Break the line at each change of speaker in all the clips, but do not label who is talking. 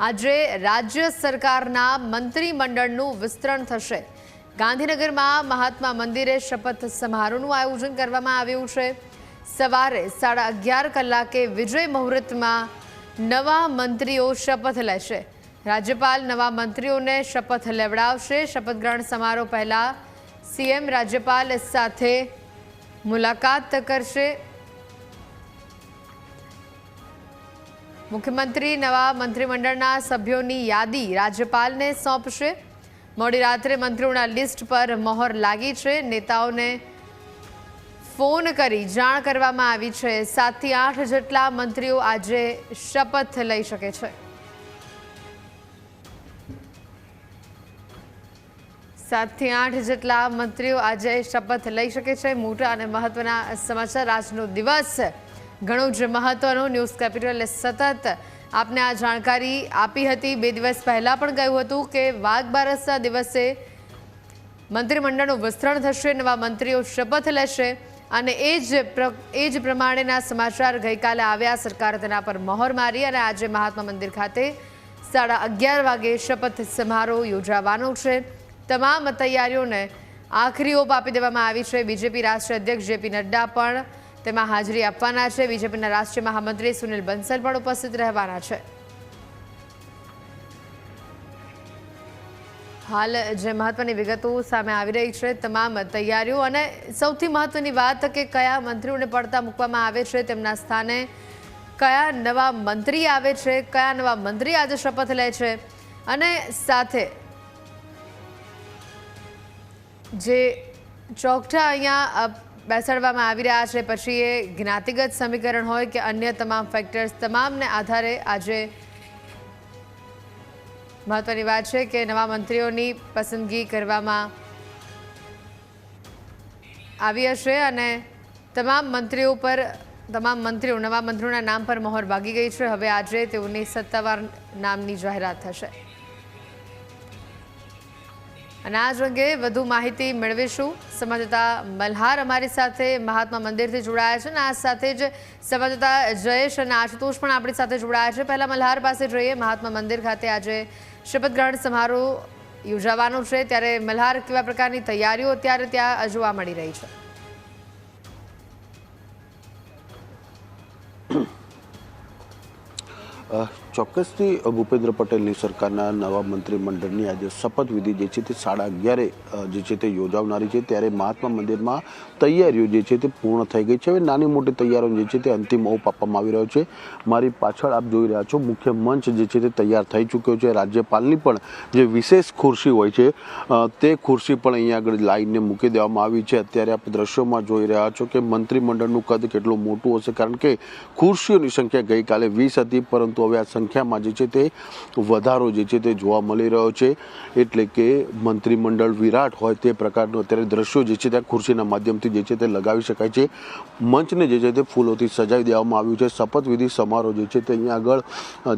આજે રાજ્ય સરકારના મંત્રીમંડળનું વિસ્તરણ થશે. ગાંધીનગરમાં મહાત્મા મંદિરે શપથ સમારોહનું આયોજન કરવામાં આવ્યું છે. સવારે સાડા અગિયાર કલાકે વિજય મુહૂર્તમાં નવા મંત્રીઓ શપથ લેશે. રાજ્યપાલ નવા મંત્રીઓને શપથ લેવડાવશે. શપથ ગ્રહણ સમારોહ પહેલાં સીએમ રાજ્યપાલ સાથે મુલાકાત કરશે. મુખ્યમંત્રી, નવા મંત્રીમંડળના સભ્યોની યાદી રાજ્યપાલને સોંપશે. મોડી રાત્રે મંત્રીઓના લિસ્ટ પર મહોર લાગી છે. નેતાઓને ફોન કરી જાણ કરવામાં આવી છે. સાતથી આઠ જેટલા મંત્રીઓ આજે શપથ લઈ શકે છે. સાતથી આઠ જેટલા મંત્રીઓ આજે શપથ લઈ શકે છે. મોટા અને મહત્વના સમાચાર. આજનો દિવસ ઘણો જ મહત્વનો ન્યૂઝ કેપિટલે સતત આપને આ જાણકારી આપી હતી. બે દિવસ પહેલાં પણ કહ્યું હતું કે વાઘ બારસના દિવસે મંત્રીમંડળનું વિસ્તરણ થશે, નવા મંત્રીઓ શપથ લેશે અને એ જ એ જ પ્રમાણેના સમાચાર ગઈકાલે આવ્યા. સરકારે તેના પર મહોર મારી અને આજે મહાત્મા મંદિર ખાતે સાડા અગિયાર વાગે શપથ સમારોહ યોજાવાનો છે. તમામ તૈયારીઓને આખરી ઓપ આપી દેવામાં આવી છે. બીજેપી રાષ્ટ્રીય અધ્યક્ષ જેપી નડ્ડા પણ તેમાં હાજરી આપવાના છે. બીજેપીના રાષ્ટ્રીય મહામંત્રી સુનિલ બંસલ પણ ઉપસ્થિત રહેવાના છે. હાલ જે મહત્વની વિગતો સામે આવી રહી છે, તમામ તૈયારીઓ અને સૌથી મહત્વની વાત કે કયા મંત્રીઓને પડતા મૂકવામાં આવે છે, તેમના સ્થાને કયા નવા મંત્રી આવે છે, કયા નવા મંત્રી આજે શપથ લે છે અને સાથે જે ચોકઠા અહીંયા બેસાડવામાં આવી રહ્યા છે. પછી એ જ્ઞાતિગત સમીકરણ હોય કે અન્ય તમામ ફેક્ટર્સ તમામને આધારે આજે મહત્વની વાત છે કે નવા મંત્રીઓની પસંદગી કરવામાં આવી હશે અને તમામ મંત્રીઓ પર, તમામ મંત્રીઓ, નવા મંત્રીઓના નામ પર મહોર ભાગી ગઈ છે. હવે આજે તેઓની સત્તાવાર નામની જાહેરાત થશે. અને આ જ અંગે વધુ માહિતી મેળવીશું. સંવાદદાતા મલ્હાર અમારી સાથે મહાત્મા મંદિરથી જોડાયા છે અને આ સાથે જ સંવાદદાતા જયેશ અને આશુતોષ પણ આપણી સાથે જોડાયા છે. પહેલાં મલ્હાર પાસે જોઈએ. મહાત્મા મંદિર ખાતે આજે શપથ ગ્રહણ સમારોહ યોજાવાનો છે. ત્યારે મલ્હાર કેવા પ્રકારની તૈયારીઓ અત્યારે ત્યાં જોવા મળી રહી છે?
અ, ચોક્કસથી ભૂપેન્દ્ર પટેલની સરકારના નવા મંત્રીમંડળની આજે શપથવિધિ જે છે તે સાડા અગિયારે જે છે તે યોજાવનારી છે. ત્યારે મહાત્મા મંદિરમાં તૈયારીઓ જે છે તે પૂર્ણ થઈ ગઈ છે. હવે નાની મોટી તૈયારીઓ જે છે તે અંતિમ ઓપ આપવામાં આવી રહ્યો છે. મારી પાછળ આપ જોઈ રહ્યા છો, મુખ્ય મંચ જે છે તે તૈયાર થઈ ચૂક્યો છે. રાજ્યપાલની પણ જે વિશેષ ખુરશી હોય છે તે ખુરશી પણ અહીંયા આગળ લાઈનને મૂકી દેવામાં આવી છે. અત્યારે આપ દ્રશ્યોમાં જોઈ રહ્યા છો કે મંત્રીમંડળનું કદ કેટલું મોટું હશે, કારણ કે ખુરશીઓની સંખ્યા ગઈકાલે વીસ હતી, પરંતુ હવે આ સંખ્યામાં જે છે તે વધારો જે છે તે જોવા મળી રહ્યો છે એટલે કે મંત્રીમંડળ વિરાટ હોય તે પ્રકારનું અત્યારે દ્રશ્યો જે છે તે ખુરશીના માધ્યમથી જે છે તે લગાવી શકાય છે મંચને જે છે તે ફૂલોથી સજાવી દેવામાં આવ્યું છે શપથવિધિ સમારોહ જે છે તે અહીંયા આગળ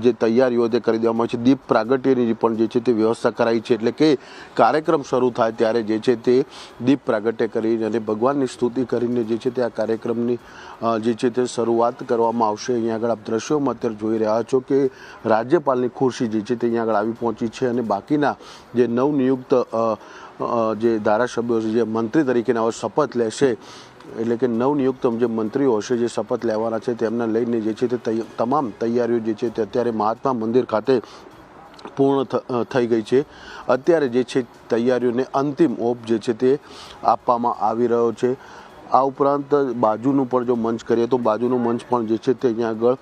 જે તૈયારીઓ તે કરી દેવામાં આવી છે દીપ પ્રાગટ્યની પણ જે છે તે વ્યવસ્થા કરાઈ છે એટલે કે કાર્યક્રમ શરૂ થાય ત્યારે જે છે તે દીપ પ્રાગટ્ય કરીને અને ભગવાનની સ્તુતિ કરીને જે છે તે આ કાર્યક્રમની જે છે તે શરૂઆત કરવામાં આવશે અહીંયા આગળ આપ દ્રશ્યોમાં અત્યારે જોઈ રહ્યા છો કે રાજ્યપાલની ખુરશી જે છે તે અહીંયા આગળ આવી પહોંચી છે અને બાકીના જે નવનિયુક્ત જે ધારાસભ્યો છે, જે મંત્રી તરીકેના શપથ લેશે, એટલે કે નવનિયુક્ત જે મંત્રીઓ હશે, જે શપથ લેવાના છે, તેમને લઈને જે છે તે તમામ તૈયારીઓ જે છે તે અત્યારે મહાત્મા મંદિર ખાતે પૂર્ણ થઈ ગઈ છે. અત્યારે જે છે તૈયારીઓને અંતિમ ઓપ જે છે તે આપવામાં આવી રહ્યો છે. આ ઉપરાંત બાજુનું પણ જો મંચ કરીએ તો બાજુનું મંચ પણ જે છે તે અહીંયા આગળ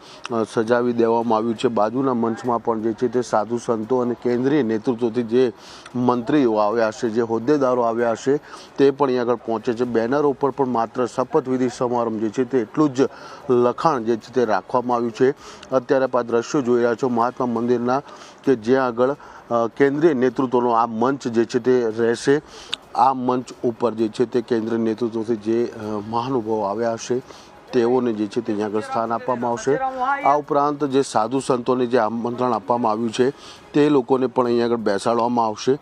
સજાવી દેવામાં આવ્યું છે. બાજુના મંચમાં પણ જે છે તે સાધુ સંતો અને કેન્દ્રીય નેતૃત્વથી જે મંત્રીઓ આવ્યા હશે, જે હોદ્દેદારો આવ્યા હશે, તે પણ અહીંયા આગળ પહોંચે છે. બેનરો ઉપર પણ માત્ર શપથવિધિ સમારંભ જે છે તે એટલું જ લખાણ જે છે તે રાખવામાં આવ્યું છે. અત્યારે આ દ્રશ્યો જોઈ રહ્યા છો, મહાત્મા મંદિરના કે જ્યાં આગળ કેન્દ્રીય નેતૃત્વનો આ મંચ જે છે તે રહેશે. આ મંચ ઉપર જે છે તે કેન્દ્રીય નેતૃત્વથી જે મહાનુભાવો આવ્યા હશે, તેઓને જે છે તે આગળ સ્થાન આપવામાં આવશે. આ ઉપરાંત જે સાધુ સંતોને જે આમંત્રણ આપવામાં આવ્યું છે, તે લોકોને પણ અહીંયા આગળ બેસાડવામાં આવશે.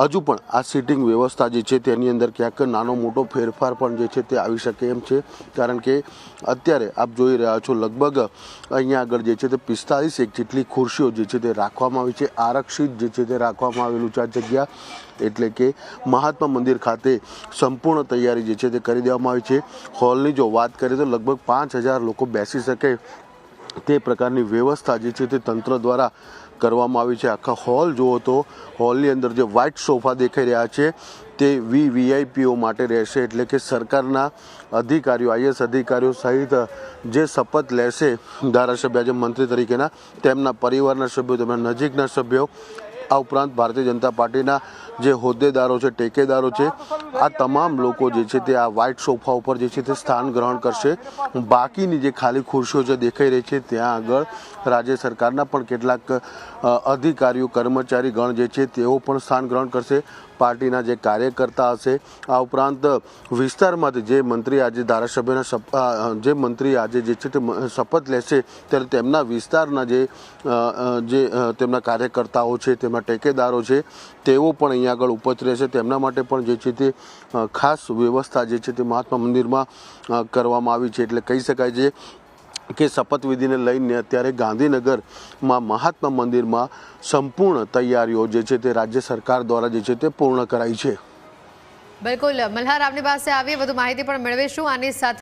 હજુ પણ આ સિટિંગ વ્યવસ્થા જે છે તેની અંદર ક્યાંક નાનો મોટો ફેરફાર પણ જે છે તે આવી શકે એમ છે. કારણ કે અત્યારે આપ જોઈ રહ્યા છો લગભગ અહીંયા આગળ જે છે તે પિસ્તાલીસ એક જેટલી ખુરશીઓ જે છે તે રાખવામાં આવી છે. આરક્ષિત જે છે તે રાખવામાં આવેલું છે આ જગ્યા. એટલે કે મહાત્મા મંદિર ખાતે સંપૂર્ણ તૈયારી જે છે તે કરી દેવામાં આવી છે. હોલની જો વાત કરીએ તો લગભગ પાંચ હજાર લોકો બેસી શકે તે પ્રકારની વ્યવસ્થા જે છે તે તંત્ર દ્વારા કરવામાં આવી છે. આખા હોલ જુઓ તો, હોલની અંદર જે વ્હાઇટ સોફા દેખાઈ રહ્યા છે, તે વી વીઆઈપીઓ માટે રહેશે. એટલે કે સરકારના અધિકારીઓ આઈએસ અધિકારીઓ સહિત જે શપથ લેશે ધારાસભ્ય, આજે મંત્રી તરીકેના, તેમના પરિવારના સભ્યો, તેમના નજીકના સભ્યો, આ ઉપરાંત ભારતીય જનતા પાર્ટીના જે હોદ્દેદારો છે ટેકેદારો છે આ તમામ લોકો જે છે તે આ વ્હાઇટ સોફા ઉપર જે છે તે સ્થાન ગ્રહણ કરશે. બાકીની જે ખાલી ખુરશીઓ જે દેખાઈ રહી છે ત્યાં આગળ રાજ્ય સરકારના પણ કેટલાક અધિકારીઓ કર્મચારી ગણ જે છે તેઓ પણ સ્થાન ગ્રહણ કરશે. પાર્ટીના જે કાર્યકર્તા હશે આ ઉપરાંત વિસ્તારમાંથી જે મંત્રી આજે ધારાસભ્યના જે મંત્રી આજે જે છે તે શપથ લેશે ત્યારે તેમના વિસ્તારના જે જે તેમના કાર્યકર્તાઓ છે તેમના ટેકેદારો છે તેઓ પણ અહીંયા આગળ ઉપસ્થિત રહેશે. તેમના માટે પણ જે છે તે ખાસ વ્યવસ્થા જે છે તે મહાત્મા મંદિરમાં કરવામાં આવી છે. એટલે કહી શકાય છે કે શપથવિધિને લઈને અત્યારે ગાંધીનગરમાં મહાત્મા મંદિરમાં સંપૂર્ણ તૈયારીઓ જે છે તે રાજ્ય સરકાર દ્વારા જે છે તે પૂર્ણ કરાઈ છે.
બિલકુલ. મલ્હાર, આપની પાસે આવીએ. વધુ માહિતી પણ મેળવીશું. આની સાથે